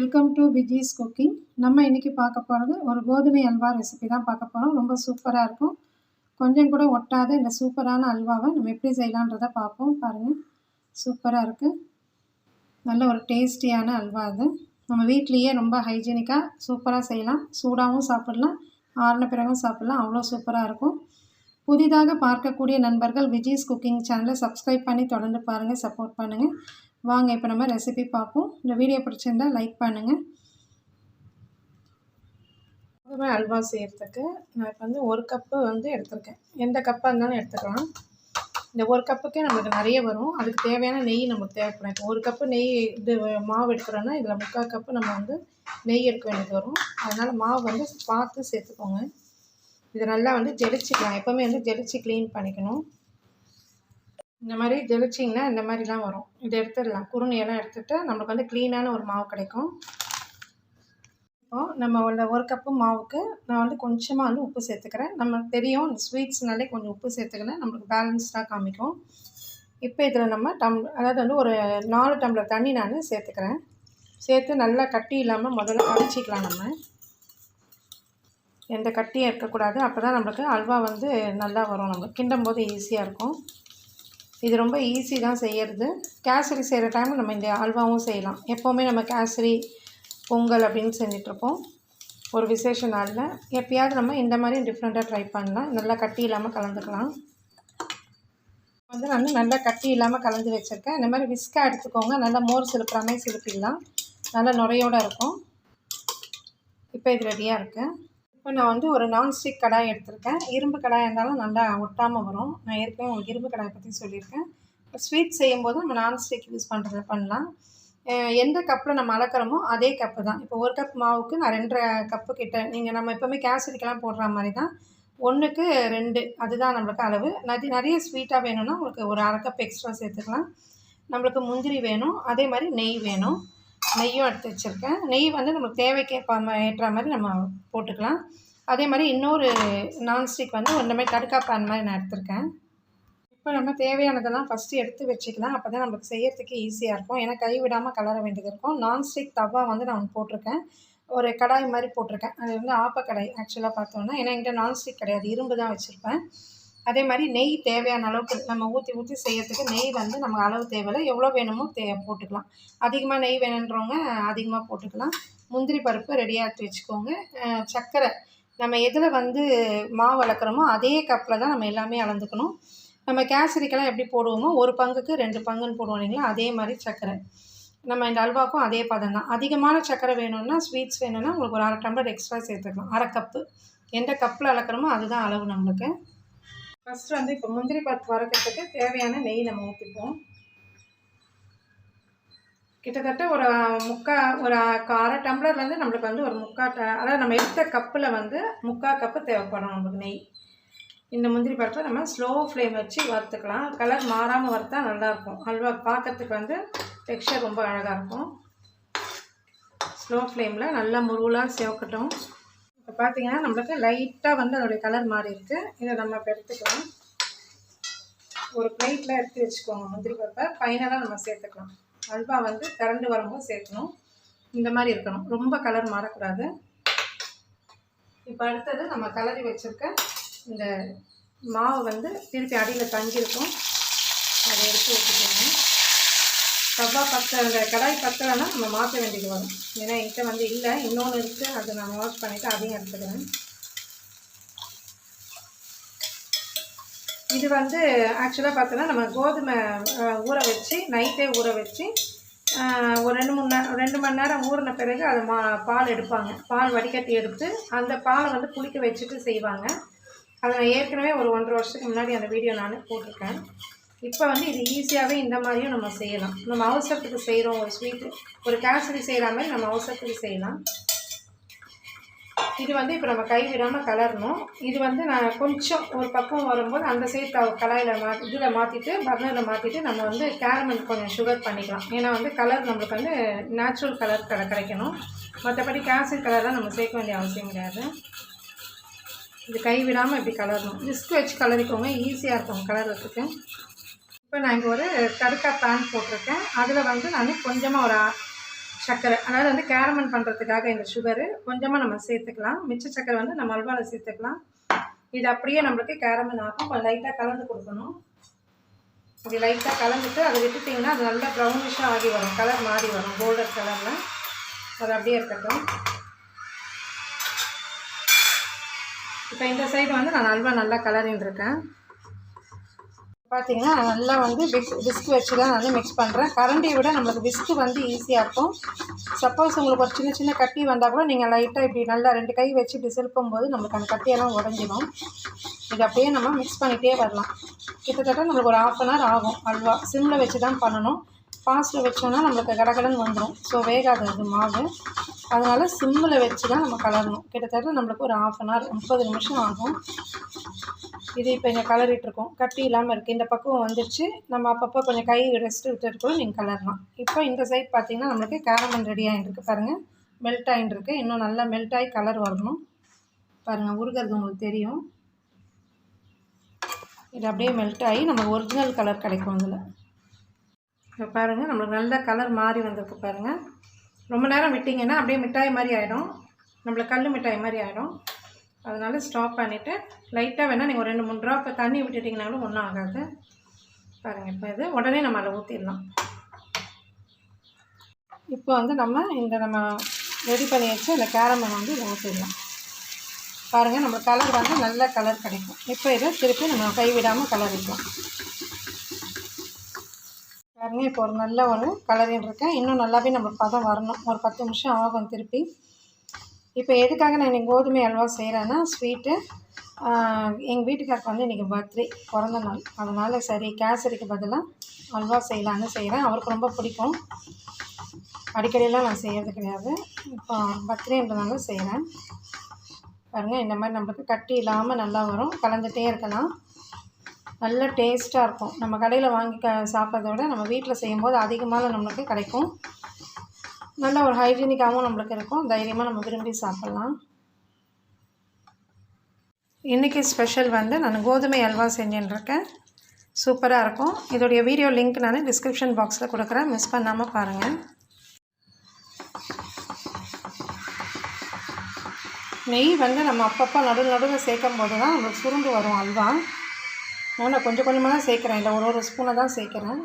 Welcome to Viji's cooking நம்ம இன்றைக்கி பார்க்க போகிறது ஒரு கோதுமை அல்வா ரெசிபி தான் பார்க்க போகிறோம் ரொம்ப சூப்பராக இருக்கும். கொஞ்சம் கூட ஒட்டாத இந்த சூப்பரான அல்வாவை நம்ம எப்படி செய்யலான்றதை பார்ப்போம். பாருங்கள் சூப்பராக இருக்குது நல்ல ஒரு டேஸ்டியான அல்வா அது. நம்ம வீட்லேயே ரொம்ப ஹைஜீனிக்காக சூப்பராக செய்யலாம். சூடாகவும் சாப்பிட்லாம். ஆறின பிறகும் சாப்பிட்லாம். அவ்வளோ சூப்பராக இருக்கும். புதிதாக பார்க்கக்கூடிய நண்பர்கள் விஜிஸ் குக்கிங் சேனலை சப்ஸ்கிரைப் பண்ணி தொடர்ந்து பாருங்கள் சப்போர்ட் பண்ணுங்கள் வாங்க இப்போ நம்ம ரெசிபி பார்ப்போம். இந்த வீடியோ பிடிச்சிருந்தா லைக் பண்ணுங்கள் கோதுமை அல்வா செய்கிறதுக்கு நான் இப்போ வந்து ஒரு கப்பு வந்து எடுத்திருக்கேன். எந்த கப்பாக இருந்தாலும் எடுத்துக்கலாம். இந்த ஒரு கப்புக்கே நம்மளுக்கு நிறைய வரும். அதுக்கு தேவையான நெய் நமக்கு தேவைப்படும். இப்போ ஒரு கப்பு நெய் இது மாவு எடுக்கிறோன்னா இதில் முக்கால் கப்பு நம்ம வந்து நெய் எடுக்க வேண்டியது வரும். அதனால் மாவு வந்து பார்த்து சேர்த்துக்கோங்க. இதை நல்லா வந்து ஜெலிச்சிக்கலாம் எப்போவுமே வந்து ஜெலிச்சு க்ளீன் பண்ணிக்கணும். இந்த மாதிரி ஜெலிச்சிங்கன்னா இந்த மாதிரிலாம் வரும். இதை எடுத்துடலாம். குருணையெல்லாம் எடுத்துகிட்டு நம்மளுக்கு வந்து க்ளீனான ஒரு மாவு கிடைக்கும். இப்போது நம்ம உள்ள ஒரு கப்பு மாவுக்கு நான் வந்து கொஞ்சமாக வந்து உப்பு சேர்த்துக்கிறேன். நம்ம தெரியும் ஸ்வீட்ஸ்னாலே கொஞ்சம் உப்பு சேர்த்துக்கினா நம்மளுக்கு பேலன்ஸ்டாக காமிக்கும். இப்போ இதில் நம்ம டம் அதாவது வந்து ஒரு நாலு டம்ளர் தண்ணி நான் சேர்த்துக்கிறேன். சேர்த்து நல்லா கட்டி இல்லாமல் முதல்ல கரைச்சிக்கலாம் நம்ம. எந்த கட்டியும் இருக்கக்கூடாது. அப்போ தான் நம்மளுக்கு அல்வா வந்து நல்லா வரும். நம்ம கிண்டும் போது ஈஸியாக இருக்கும். இது ரொம்ப ஈஸி தான் செய்கிறது கேசரி செய்கிற டைம் நம்ம இந்த அல்வாவும் செய்யலாம். எப்போவுமே நம்ம கேசரி பொங்கல் அப்படின்னு செஞ்சிட்ருப்போம். ஒரு விசேஷ நாளில். எப்பயாவது நம்ம இந்த மாதிரி டிஃப்ரெண்ட்டாக ட்ரை பண்ணலாம். நல்லா கட்டி இல்லாமல் கலந்துக்கலாம். வந்து நான் நல்லா கட்டி இல்லாமல் கலந்து வச்சுருக்கேன். இந்த மாதிரி விஸ்காக எடுத்துக்கோங்க. நல்லா மோர் சிலுப்புற மாதிரி சிலுப்பிடலாம். நல்லா நுரையோடு இருக்கும். இப்போ இது ரெடியாக இருக்குது இப்போ நான் வந்து ஒரு நான்ஸ்டிக் கடாய் எடுத்திருக்கேன். இரும்பு கடாயாக இருந்தாலும் நல்லா ஒட்டாமல் வரும். நான் ஏற்கனவே உங்களுக்கு இரும்பு கடாயை பற்றி சொல்லியிருக்கேன். இப்போ ஸ்வீட் செய்யும்போது நம்ம நான்ஸ்டிக் யூஸ் பண்ணுறது பண்ணலாம். எந்த கப்பில் நம்ம அளக்கிறோமோ அதே கப்பு தான். இப்போ ஒரு கப் மாவுக்கு நான் ரெண்டரை கப்பு கிட்ட நீங்கள் நம்ம எப்போவுமே கேசரிக்கெலாம் போடுற மாதிரி தான். ஒன்றுக்கு ரெண்டு அதுதான் நம்மளுக்கு அளவு. நதி நிறைய ஸ்வீட்டாக வேணும்னா உங்களுக்கு ஒரு அரை கப் எக்ஸ்ட்ரா சேர்த்துக்கலாம். நம்மளுக்கு முந்திரி வேணும். அதே மாதிரி நெய் வேணும். நெய்யும் எடுத்து வச்சுருக்கேன். நெய் வந்து நமக்கு தேவைக்கேற்ப ஏற்ற மாதிரி நம்ம போட்டுக்கலாம். அதே மாதிரி இன்னொரு நான்ஸ்டிக் வந்து இந்த மாதிரி தடுக்கா பேன் மாதிரி நான் எடுத்திருக்கேன். இப்போ நம்ம தேவையானதெல்லாம் ஃபஸ்ட்டு எடுத்து வச்சுக்கலாம். அப்போ தான் நம்மளுக்கு செய்யறதுக்கு ஈஸியாக இருக்கும். ஏன்னா கை விடாமல் கலர வேண்டியது இருக்கும். நான்ஸ்டிக் தவா வந்து நான் போட்டிருக்கேன். ஒரு கடாய் மாதிரி போட்டிருக்கேன். அது வந்து ஆப்ப கடாய் ஆக்சுவலாக பார்த்தோன்னா ஏன்னா என்கிட்ட நான்ஸ்டிக் கிடையாது. இரும்பு தான் வச்சுருப்பேன். அதே மாதிரி நெய் தேவையான அளவுக்கு நம்ம ஊற்றி ஊற்றி செய்யறதுக்கு நெய் வந்து நமக்கு அளவு தேவையில்லை. எவ்வளோ வேணுமோ தே போட்டுக்கலாம். அதிகமாக நெய் வேணுன்றவங்க அதிகமாக போட்டுக்கலாம். முந்திரி பருப்பு ரெடியாக வச்சுக்கோங்க. சர்க்கரை நம்ம எதில் வந்து மாவு வளர்க்குறோமோ அதே கப்பில் தான் நம்ம எல்லாமே அளந்துக்கணும். நம்ம கேசரிக்கெல்லாம் எப்படி போடுவோமோ ஒரு பங்குக்கு ரெண்டு பங்குன்னு போடுவோம் இல்லைங்களா? அதே மாதிரி சர்க்கரை. நம்ம இந்த அல்வாக்கும் அதே பதம் தான். அதிகமான சர்க்கரை வேணும்னா ஸ்வீட்ஸ் வேணும்னா உங்களுக்கு ஒரு அரை டம்ளர் எக்ஸ்ட்ரா சேர்த்துக்கலாம். அரை கப்பு எந்த கப்பில் அளக்குறோமோ அதுதான் அளவு நம்மளுக்கு. ஃபஸ்ட்டு வந்து இப்போ முந்திரி பருப்பு வறுக்கிறதுக்கு தேவையான நெய் நம்ம ஊற்றிப்போம் கிட்டத்தட்ட ஒரு முக்கா ஒரு அரை டம்ளர்லேருந்து நம்மளுக்கு வந்து ஒரு முக்கா அதாவது நம்ம எடுத்த கப்பில் வந்து முக்கால் கப்பு தேவைப்படும் நம்மளுக்கு நெய். இந்த முந்திரி பருப்பை நம்ம ஸ்லோ ஃப்ளேம் வச்சு வறுத்துக்கலாம். கலர் மாறாமல் வறுத்தா நல்லாயிருக்கும் அல்வா பார்க்கறதுக்கு வந்து டெக்ஸ்டர் ரொம்ப அழகாக இருக்கும். ஸ்லோ ஃப்ளேமில் நல்லா முருகலாக சேவக்கட்டும். இப்போ பார்த்தீங்கன்னா நம்மளுக்கு லைட்டாக வந்து அதோடைய கலர் மாறி இருக்குது இதை நம்ம இப்போ எடுத்துக்கலாம். ஒரு பிளேட்டில் எடுத்து வச்சுக்கோங்க. முந்திரி பருப்பை ஃபைனலாக நம்ம சேர்த்துக்கலாம். அல்வா வந்து கரண்டு வரும்போது சேர்க்கணும். இந்த மாதிரி இருக்கணும். ரொம்ப கலர் மாறக்கூடாது. இப்போ அடுத்தது நம்ம கலரி வச்சுருக்க இந்த மாவு வந்து திருப்பி அடியில் தங்கியிருக்கும். அதை எடுத்து வச்சுக்கோங்க தவா பக்கம் அந்த கடாய் பத்தலைன்னா நம்ம மாற்ற வேண்டியது வரும் ஏன்னா என்கிட்ட வந்து இல்லை இன்னொன்று இருக்குது அதை நான் வாஷ் பண்ணிவிட்டு அதையும் எடுத்துக்கிறேன். இது வந்து ஆக்சுவலாக பார்த்தோன்னா நம்ம கோதுமை ஊற வச்சு நைட்டே ஊற வச்சு ஒரு ரெண்டு மூணு நேரம் ரெண்டு மணி நேரம் ஊறின பிறகு அதை மா பால் எடுப்பாங்க. பால் வடிகட்டி எடுத்து அந்த பாலை வந்து குளிக்க வச்சுட்டு செய்வாங்க. அதை நான் ஏற்கனவே ஒரு ஒன்றரை வருஷத்துக்கு முன்னாடி அந்த வீடியோ நான் போட்டிருக்கேன். இப்போ வந்து இது ஈஸியாகவே இந்த மாதிரியும் நம்ம செய்யலாம். நம்ம அவசரத்துக்கு செய்கிறோம் ஒரு ஸ்வீட்டு ஒரு கேசரி செய்கிற மாதிரி நம்ம அவசரத்துக்கு செய்யலாம். இது வந்து இப்போ நம்ம கை விடாமல் கலரணும். இது வந்து நான் கொஞ்சம் ஒரு பக்கம் வரும்போது அந்த சைடு கலாயில் மா இதில் மாற்றிட்டு பர்னரில் மாற்றிட்டு நம்ம வந்து கேரமல் கொஞ்சம் சுகர் பண்ணிக்கலாம். ஏன்னா வந்து கலர் நம்மளுக்கு வந்து நேச்சுரல் கலர் கடை கிடைக்கணும். மற்றபடி கேசரி கலர்லாம் நம்ம சேர்க்க வேண்டிய அவசியம் கிடையாது. இது கை விடாமல் இப்படி கலரணும். ரிஸ்க் வச்சு கலரிக்கோங்க. ஈஸியாக இருக்கும் கலர்றதுக்கு. இப்போ நான் இங்கே ஒரு தடுக்கா பேன் போட்டிருக்கேன். அதில் வந்து நான் கொஞ்சமாக ஒரு சர்க்கரை அதாவது வந்து கேரமன் பண்ணுறதுக்காக இந்த சுகரு கொஞ்சமாக நம்ம சேர்த்துக்கலாம். மிச்ச சர்க்கரை வந்து நம்ம அல்வாவில் சேர்த்துக்கலாம். இது அப்படியே நம்மளுக்கு கேரமன் ஆகும். கொஞ்சம் லைட்டாக கலந்து கொடுக்கணும். இப்படி லைட்டாக கலந்துட்டு அதை விட்டுட்டிங்கன்னா அது நல்லா ப்ரௌனிஷாக ஆகி வரும். கலர் மாறி வரும். கோல்டன் கலரில் அது அப்படியே இருக்கட்டும். இப்போ இந்த சைடு வந்து நான் அல்வா நல்லா கலரின்னு இருக்கேன் பார்த்தீங்கன்னா நல்லா வந்து பிஸ் பிஸ்கு வச்சு தான் நான் மிக்ஸ் பண்ணுறேன் கரண்டியை விட நம்மளுக்கு பிஸ்கு வந்து ஈஸியாக இருக்கும். சப்போஸ் உங்களுக்கு ஒரு சின்ன சின்ன கட்டி வந்தால் கூட நீங்கள் லைட்டாக இப்படி நல்லா ரெண்டு கை வச்சு இப்படி சிலுப்பும் போது நம்மளுக்கு அந்த கட்டியெல்லாம் உடஞ்சிடும் இது அப்படியே நம்ம மிக்ஸ் பண்ணிகிட்டே வரலாம். கிட்டத்தட்ட நம்மளுக்கு ஒரு ஆஃப் அன் ஹவர் ஆகும். அல்வா சிம்மில் வச்சு தான் பண்ணணும். ஃபாஸ்ட்டில் வச்சோன்னா நம்மளுக்கு கடகடன்னு வந்துடும் ஸோ வேகாது அது மாவு. அதனால் சிம்மில் வச்சு தான் நம்ம கலரணும். கிட்டத்தட்ட நம்மளுக்கு ஒரு ஆஃப் அன் ஹவர் முப்பது நிமிஷம் ஆகும். இது இப்போ இங்கே கலரிட்டுருக்கோம். கட்டி இல்லாமல் இருக்குது இந்த பக்கம் வந்துருச்சு. நம்ம அப்பப்போ கொஞ்சம் கை ரெஸ்ட் விட்டுருக்கோம் நீங்கள் கலரலாம். இப்போ இந்த சைட் பார்த்தீங்கன்னா நம்மளுக்கு கேரமன் ரெடி ஆகிட்டுருக்கு பாருங்கள் மெல்ட் ஆகிட்டுருக்கு இன்னும் நல்லா மெல்ட் ஆகி கலர் வரணும். பாருங்கள் உருகிறது உங்களுக்கு தெரியும். இது அப்படியே மெல்ட் ஆகி நமக்கு ஒரிஜினல் கலர் கிடைக்கும் அதில். இப்போ பாருங்கள் நம்மளுக்கு நல்ல கலர் மாறி வந்திருக்கு பாருங்கள் ரொம்ப நேரம் விட்டிங்கன்னா அப்படியே மிட்டாய் மாதிரி ஆகிடும் நம்மளுக்கு கல் மிட்டாய் மாதிரி ஆகிடும் அதனால் ஸ்டாப் பண்ணிவிட்டு லைட்டாக வேணால் நீங்கள் ஒரு ரெண்டு மூணு ட்ராப் தண்ணி விட்டுட்டிங்கனாலும் ஒன்றும் ஆகாது. பாருங்கள் இப்போ இது உடனே நம்ம அதில் ஊற்றிடலாம் இப்போ வந்து நம்ம இந்த நம்ம ரெடி பண்ணி வச்சு இந்த கேரமை வந்து இதை ஊற்றிடலாம் பாருங்கள் நம்ம கலர் வந்து நல்ல கலர் கிடைக்கும். இப்போ இதை திருப்பி நம்ம கைவிடாமல் கலரிக்கலாம் பாருங்கள் இப்போ ஒரு நல்ல ஒரு கலரின்னு இருக்கேன் இன்னும் நல்லாவே நம்ம பதம் வரணும். ஒரு பத்து நிமிஷம் ஆகும் திருப்பி. இப்போ எதுக்காக நான் இன்றைக்கி கோதுமை அல்வா செய்கிறேன்னா ஸ்வீட்டு எங்கள் வீட்டுக்காருக்கு வந்து இன்றைக்கி பர்த்டே பிறந்த நாள். அதனால் சரி கேசரிக்கு பதிலாக அல்வா செய்யலான்னு செய்கிறேன் அவருக்கு ரொம்ப பிடிக்கும். அடிக்கடியெல்லாம் நான் செய்கிறது கிடையாது. இப்போ பர்த்டேன்றதால செய்கிறேன் பாருங்கள் இந்த மாதிரி நம்மளுக்கு கட்டி இல்லாமல் நல்லா வரும். கலந்துகிட்டே இருக்கலாம். நல்ல டேஸ்ட்டாக இருக்கும். நம்ம கடையில் வாங்கி க சாப்பிட்றத விட நம்ம வீட்டில் செய்யும்போது அதிகமாக நம்மளுக்கு கிடைக்கும். நல்ல ஒரு ஹைஜீனிக்காகவும் நம்மளுக்கு இருக்கும். தைரியமாக நம்ம விரும்பி சாப்பிட்லாம். இன்றைக்கி ஸ்பெஷல் வந்து நான் கோதுமை அல்வா செஞ்சுட்டுருக்கேன் சூப்பராக இருக்கும். இதோடைய வீடியோ லிங்க் நான் டிஸ்கிரிப்ஷன் பாக்ஸில் கொடுக்குறேன். மிஸ் பண்ணாமல் பாருங்கள் நெய் வந்து நம்ம அப்பப்போ நடு நடுவில் சேர்க்கும் போது தான் நம்மளுக்கு சுருண்டு வரும் அல்வா. நான் கொஞ்சம் கொஞ்சமாக தான் சேர்க்குறேன். இல்லை ஒரு ஒரு ஸ்பூனை தான் சேர்க்குறேன்.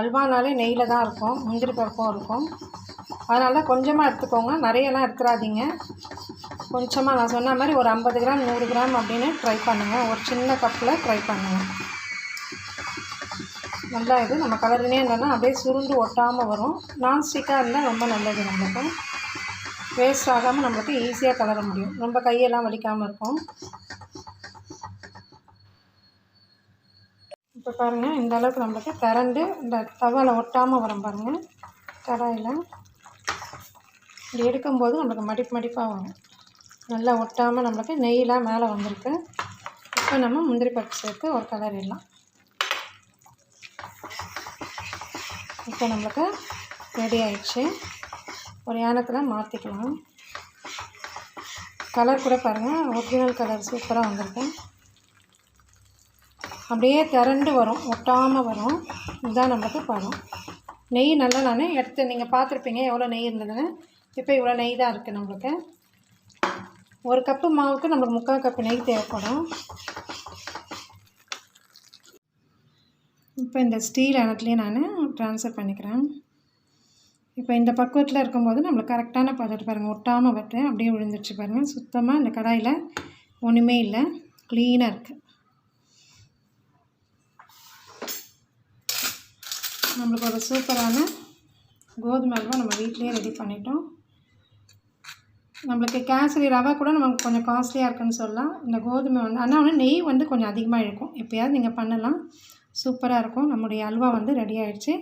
அல்வானாலே நெய்யில் தான் இருக்கும் முந்திரி பருப்பும் இருக்கும். அதனால் கொஞ்சமாக எடுத்துக்கோங்க. நிறையலாம் எடுத்துடாதீங்க கொஞ்சமாக நான் சொன்ன மாதிரி ஒரு ஐம்பது கிராம் நூறு கிராம் அப்படின்னு ட்ரை பண்ணுங்கள் ஒரு சின்ன கப்பில் ட்ரை பண்ணுங்கள் நல்லா இது நம்ம கலர்னே இருந்தோன்னா அப்படியே சுருண்டு ஒட்டாமல் வரும். நான்ஸ்டிக்காக இருந்தால் ரொம்ப நல்லது நம்மளுக்கு. வேஸ்ட் ஆகாமல் நம்மளுக்கு ஈஸியாக கலர முடியும். ரொம்ப கையெல்லாம் வலிக்காமல் இருக்கும். இப்போ பாருங்கள் இந்த அளவுக்கு நம்மளுக்கு திறந்து இந்த தவாவில் ஒட்டாமல் வரும் பாருங்கள் கடாயில். இப்படி எடுக்கும்போது நம்மளுக்கு மடிப்பு மடிப்பாக வரும். நல்லா ஒட்டாமல் நம்மளுக்கு நெய்லாம் மேலே வந்திருக்கு. இப்போ நம்ம முந்திரி பருப்பு சேர்த்து ஒரு கலர் இடலாம். இப்போ நம்மளுக்கு ரெடி ஆயிடுச்சு. ஒரு யானத்தில் மாற்றிக்கலாம் கலர் கூட பாருங்கள் ஒரிஜினல் கலர் சூப்பராக வந்திருக்கு. அப்படியே திரண்டு வரும் ஒட்டாமல் வரும். இதுதான் நம்மளுக்கு பழம் நெய் நல்லா நான் எடுத்து நீங்கள் பார்த்துருப்பீங்க எவ்வளோ நெய் இருந்ததுன்னு. இப்போ இவ்வளோ நெய் தான் இருக்குது நம்மளுக்கு. ஒரு கப்பு மாவுக்கு நம்மளுக்கு முக்கால் கப்பு நெய் தேவைப்படும். இப்போ இந்த ஸ்டீல் அணத்துலேயே நான் ட்ரான்ஸ்ஃபர் பண்ணிக்கிறேன். இப்போ இந்த பக்குவத்தில் இருக்கும்போது நம்மளுக்கு கரெக்டான பதட்டு பாருங்கள் ஒட்டாமல் வட்டு அப்படியே விழுந்துருச்சு பாருங்கள் சுத்தமாக இந்த கடாயில் ஒன்றுமே இல்லை க்ளீனாக இருக்குது நம்மளுக்கு ஒரு சூப்பரான கோதுமை அல்வா நம்ம வீட்டிலேயே ரெடி பண்ணிட்டோம். நம்மளுக்கு கேசரி ரவை கூட நமக்கு கொஞ்சம் காஸ்ட்லியாக இருக்குன்னு சொல்லலாம். இந்த கோதுமை வந்து ஆனால் வந்து நெய் வந்து கொஞ்சம் அதிகமாக இருக்கும். எப்போயாவது நீங்கள் பண்ணலாம். சூப்பராக இருக்கும். நம்முடைய அல்வா வந்து ரெடி ஆகிடுச்சு